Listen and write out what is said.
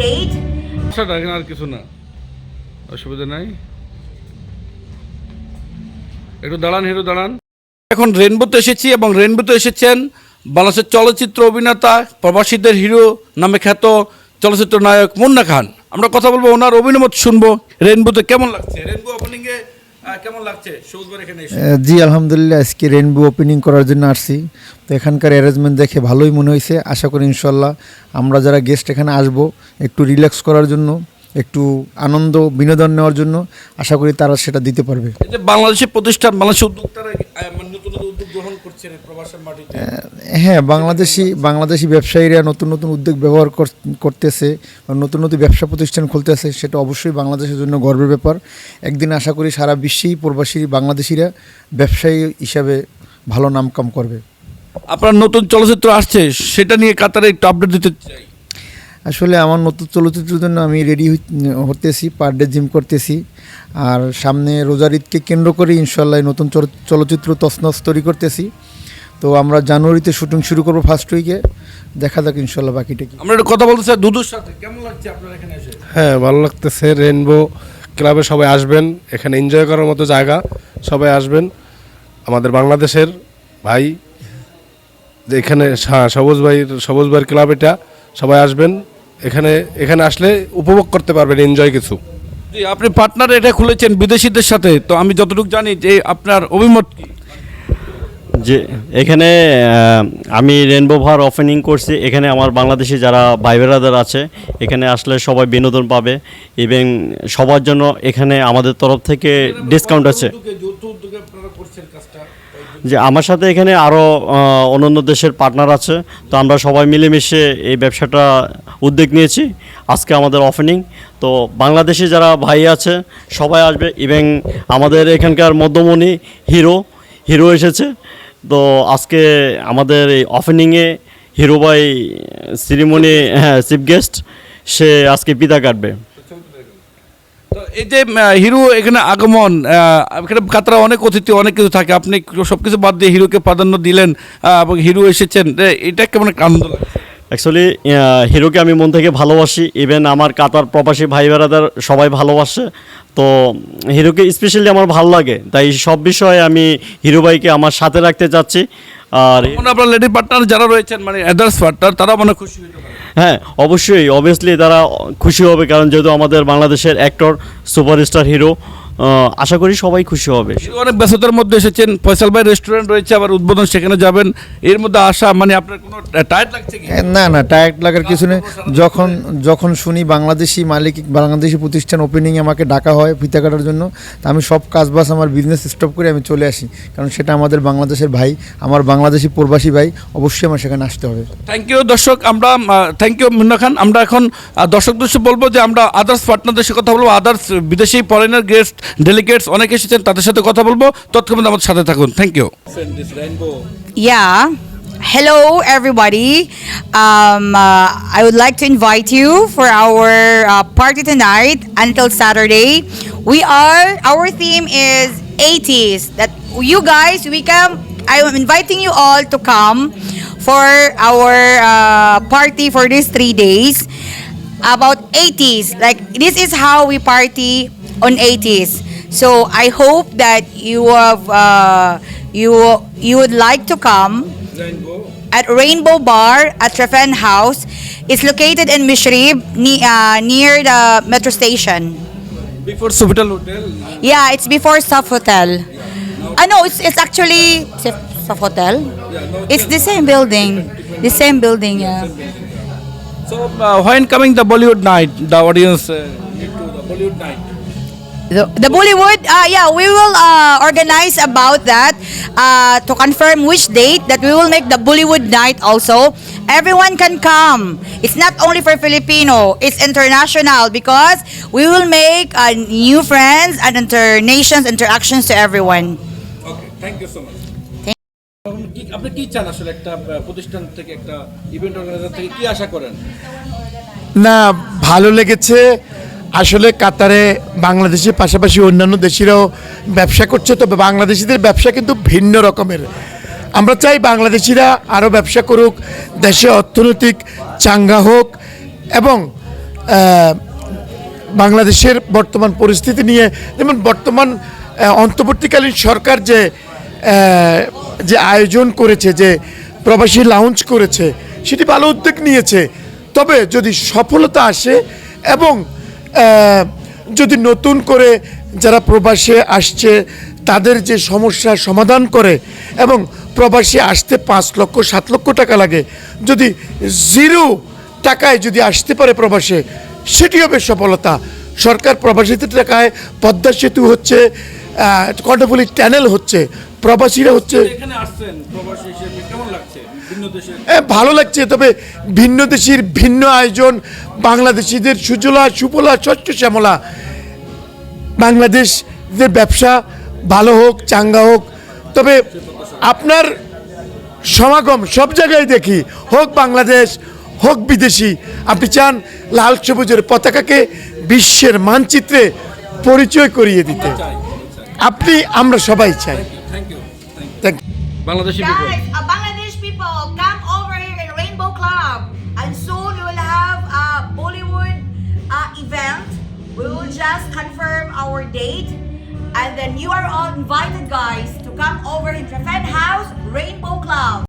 date. আচ্ছা আর কিছু না। অসুবিধা নাই। একটু দাঁড়ান হিরো দাঁড়ান। এখন রেনবোতে এসেছি এবং রেনবোতে এসেছেন বাংলাদেশের চলচ্চিত্র অভিনেতা প্রবাসীদের হিরো নামে খ্যাত চলচ্চিত্র নায়ক মুন্না খান। আমরা কথা বলব ওনার অভিনমত শুনব। রেনবোতে কেমন লাগছে? রেনবো ওপেনিং এ আহ, কেমন লাগছে? এখানে জি আলহামদুলিল্লাহ আজকে রেনবো ওপেনিং করার জন্য আসছি। তো এখানকার অ্যারেঞ্জমেন্ট দেখে ভালোই মনে হয়েছে। আশা করি ইনশাল্লাহ আমরা যারা গেস্ট এখানে আসব একটু রিল্যাক্স করার জন্য একটু আনন্দ বিনোদন নেওয়ার জন্য আশা করি তারা সেটা দিতে পারবে। বাংলাদেশের প্রতিষ্ঠান বাংলাদেশের উদ্যোক্তারা গ্রহণ করছেন প্রবাসের মাটিতে? হ্যাঁ বাংলাদেশি বাংলাদেশি ব্যবসায়ীরা নতুন নতুন উদ্যোগ ব্যবহার করতেছে নতুন নতুন ব্যবসা প্রতিষ্ঠান খুলতেছে সেটা অবশ্যই বাংলাদেশের জন্য গর্বের ব্যাপার। একদিন আশা করি সারা বিশ্বেই প্রবাসী বাংলাদেশিরা ব্যবসায়ী হিসাবে ভালো নাম কাম করবে। আপনার নতুন চলচ্চিত্র আসছে সেটা নিয়ে কাতারে একটু আপডেট দিতে চাই। আসলে আমার নতুন চলচ্চিত্রের জন্য আমি রেডি হতেছি পার ডে জিম করতেছি। আর সামনে রোজার ঈদকে কেন্দ্র করে ইনশাল্লাহ নতুন চল- চলচ্চিত্র তসনস তৈরি করতেছি। তো আমরা জানুয়ারিতে শুটিং শুরু করব ফার্স্ট উইকে দেখা যাক ইনশাল্লাহ বাকিটা কি। আমরা একটু কথা বলতে চাই দুদুর সাথে কেমন লাগছে আপনার এখানে এসে? হ্যাঁ ভালো লাগতেছে। রেনবো ক্লাবে সবাই আসবেন। এখানে এনজয় করার মতো জায়গা সবাই আসবেন। আমাদের বাংলাদেশের ভাই যে এখানে হ্যাঁ, সবুজ ভাইয়ের সবুজ ভাইয়ের ক্লাব এটা সবাই আসবেন। এখানে এখানে আসলে উপভোগ করতে পারবেন এনজয় কিছু। জি আপনি পার্টনার এটা খুলেছেন বিদেশিদের সাথে তো আমি যতটুকু জানি যে আপনার অভিমত কি? যে এখানে আমি রেনবো ভার ওপেনিং করছি। এখানে আমার বাংলাদেশি যারা ভাই বেরাদার আছে এখানে আসলে সবাই বিনোদন পাবে। ইভেন সবার জন্য এখানে আমাদের তরফ থেকে ডিসকাউন্ট আছে যৌথ উদ্যোগে আপনারা করছেন কাজটা যে আমার সাথে এখানে আরও অন্যান্য দেশের পার্টনার আছে, তো আমরা সবাই মিলেমিশে এই ব্যবসাটা উদ্যোগ নিয়েছি, আজকে আমাদের ওপেনিং তো বাংলাদেশি যারা ভাই আছে, সবাই আসবে ইভেন আমাদের এখানকার মধ্যমণি হিরো হিরো এসেছে। তো আজকে আমাদের এই ওপেনিংয়ে হিরো ভাই সিরিমনি হ্যাঁ চিফ গেস্ট সে আজকে পিতা কাটবে। এই যে হিরো এখানে আগমন এখানে কাতারা অনেক অতিথি, অনেক কিছু থাকে। আপনি সব কিছু বাদ দিয়ে হিরোকে প্রাধান্য দিলেন এবং হিরো এসেছেন। এটা কেমন আনন্দ লাগছে? অ্যাকচুয়ালি হিরোকে আমি মন থেকে ভালোবাসি ইভেন আমার কাতার প্রবাসী ভাই বেড়াদার সবাই ভালোবাসে। তো হিরোকে স্পেশালি আমার ভালো লাগে তাই সব বিষয়ে আমি হিরো ভাইকে আমার সাথে রাখতে চাচ্ছি। আর আপনার লেডি পার্টনার যারা রয়েছেন মানে আদার্স পার্টনার তারা মানে খুশি হ্যাঁ অবশ্যই অবভিয়াসলি তারা খুশি হবে কারণ যেহেতু আমাদের বাংলাদেশের অ্যাক্টর সুপারস্টার হিরো আশা করি সবাই খুশি হবে। অনেক ব্যস্ততার মধ্যে এসেছেন। ফয়সাল ভাই রেস্টুরেন্ট রয়েছে আবার উদ্বোধন সেখানে যাবেন। এর মধ্যে আসা মানে আপনার কোনো টায়ার্ড লাগছে কি? না না টায়ার্ড লাগার কিছু নেই। যখন যখন শুনি বাংলাদেশি মালিক বাংলাদেশি প্রতিষ্ঠান ওপেনিং আমাকে ডাকা হয় ফিতা কাটার জন্য তা আমি সব কাজ বাস আমার বিজনেস স্টপ করে আমি চলে আসি। কারণ সেটা আমাদের বাংলাদেশের ভাই আমার বাংলাদেশি প্রবাসী ভাই অবশ্যই আমার সেখানে আসতে হবে। থ্যাংক ইউ দর্শক আমরা থ্যাংক ইউ মুন্না খান। আমরা এখন আহ, দর্শকদের বলব যে আমরা আদার্স পার্টনারদের সাথে কথা বলব। আদার্স বিদেশি ফরেনার গেস্ট ডেলিগেটস অনেকে এসেছেন তাদের সাথে কথা বলবো তৎক্ষণাৎ আমাদের সাথে থাকুন thank you Yeah. Hello, everybody. Um, uh, I would like to invite you for our uh, party tonight until Saturday. We are, our theme is 80s. That you guys, we come, I am inviting you all to come for our uh, party for these three days about 80s. Like, this is how we party on 80s. So I hope that you have uh, you you would like to come Rainbow. at Rainbow Bar at Treffen House. It's located in Mishrib ni- uh, near the metro station. Before Subital Hotel, Yeah, it's before Saf Hotel. I know it's it's actually Saf Saf It's the same building. The same building, yeah. So uh, when coming the Bollywood night, the audience uh, need to the Bollywood night. The, the Bollywood, uh, yeah, we will uh, organize about that uh, to confirm which date that we will make the Bollywood night also. Everyone can come. It's not only for Filipino, it's international because we will make uh, new friends and internations interactions to everyone. Okay, thank you so much. Thank- এখন কি- আপনি কি চান আসলে একটা আহ, প্রতিষ্ঠান থেকে একটা ইভেন্ট অর্গানাইজার থেকে কি আশা করেন না ভালো লেগেছে আসলে কাতারে বাংলাদেশের পাশাপাশি অন্যান্য দেশিরাও ব্যবসা করছে, তবে বাংলাদেশিদের ব্যবসা কিন্তু ভিন্ন রকমের। আমরা চাই বাংলাদেশিরা আরও ব্যবসা করুক, দেশে অর্থনৈতিক চাঙ্গা হোক এবং বাংলাদেশের বর্তমান পরিস্থিতি নিয়ে, যেমন বর্তমান অন্তর্বর্তীকালীন সরকার যে যে আয়োজন করেছে, যে প্রবাসী লাউঞ্জ করেছে, সেটি ভালো উদ্যোগ নিয়েছে। তবে যদি সফলতা আসে এবং যদি নতুন করে যারা প্রবাসে আসছে, তাদের যে সমস্যার সমাধান করে এবং প্রবাসী আসতে পাঁচ লক্ষ, সাত লক্ষ টাকা লাগে, যদি জিরো টাকায় যদি আসতে পারে প্রবাসে সেটি হবে সফলতা। সরকার প্রবাসীদের টাকায় পদ্মা সেতু হচ্ছে কর্ণফুলি ট্যানেল হচ্ছে, প্রবাসীরা হচ্ছে ভালো লাগছে তবে ভিন্ন দেশের ভিন্ন আয়োজন বাংলাদেশিদের সুজলা সুফলা স্বচ্ছ শ্যামলা। বাংলাদেশদের ব্যবসা ভালো হোক চাঙ্গা হোক তবে আপনার সমাগম সব জায়গায় দেখি হোক বাংলাদেশ হোক বিদেশি। আপনি চান লাল সবুজের পতাকাকে বিশ্বের মানচিত্রে পরিচয় করিয়ে দিতে। আপনি আমরা সবাই চাই। Thank you thank Bangladeshi Club. And soon we will have a Bollywood uh, event. We will just confirm our date. And then you are all invited, guys, to come over in Japan House Rainbow Club.